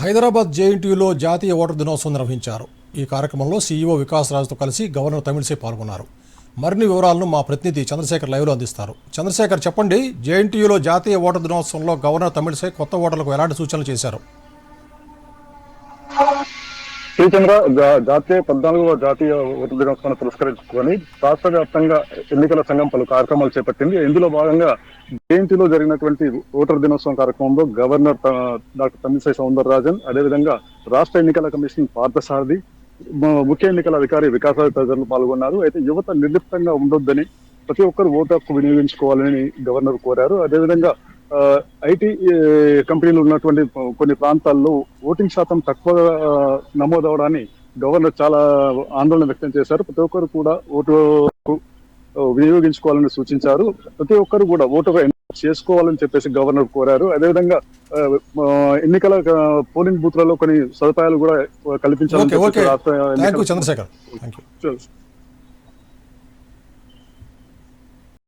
హైదరాబాద్ జేఎన్టీయూలో జాతీయ ఓటర్ దినోత్సవం నిర్వహించారు. ఈ కార్యక్రమంలో సీఈఓ వికాస్ రాజుతో కలిసి గవర్నర్ తమిళసై పాల్గొన్నారు. మరిన్ని వివరాలను మా ప్రతినిధి చంద్రశేఖర్ లైవ్లో అందిస్తారు. చంద్రశేఖర్ చెప్పండి జేఎన్టీయూలో జాతీయ ఓటర్ దినోత్సవంలో గవర్నర్ తమిళసై కొత్త ఓటర్లకు ఎలాంటి సూచనలు చేశారు? శ్రీచంద్ర జా- జాతీయ పద్నాలుగవ జాతీయ ఓటు దినోత్సవాన్ని పురస్కరించుకొని రాష్ట్ర వ్యాప్తంగా ఎన్నికల సంఘం పలు కార్యక్రమాలు చేపట్టింది. ఇందులో భాగంగా జయంతిలో జరిగినటువంటి ఓటర్ దినోత్సవం కార్యక్రమంలో గవర్నర్ డాక్టర్ తమిళసై సౌందరరాజన్ అదేవిధంగా రాష్ట్ర ఎన్నికల కమిషన్ పార్థసారథి ముఖ్య ఎన్నికల అధికారి వికాస తదితరులు పాల్గొన్నారు. అయితే యువత నిర్లిప్తంగా ఉండొద్దని ప్రతి ఒక్కరు ఓటు హక్కు వినియోగించుకోవాలని గవర్నర్ కోరారు. అదేవిధంగా ఐటీ కంపెనీలు ఉన్నటువంటి కొన్ని ప్రాంతాల్లో ఓటింగ్ శాతం తక్కువ నమోదవడాన్ని గవర్నర్ చాలా ఆందోళన వ్యక్తం చేశారు. ప్రతి ఒక్కరు కూడా ఓటు వినియోగించుకోవాలని సూచించారు. ప్రతి ఒక్కరు కూడా ఓటు హక్కు చేసుకోవాలని చెప్పేసి గవర్నర్ కోరారు. అదేవిధంగా ఎన్నికల పోలింగ్ బూత్లలో కొన్ని సదుపాయాలు కూడా కల్పించాలని చంద్రశేఖర్.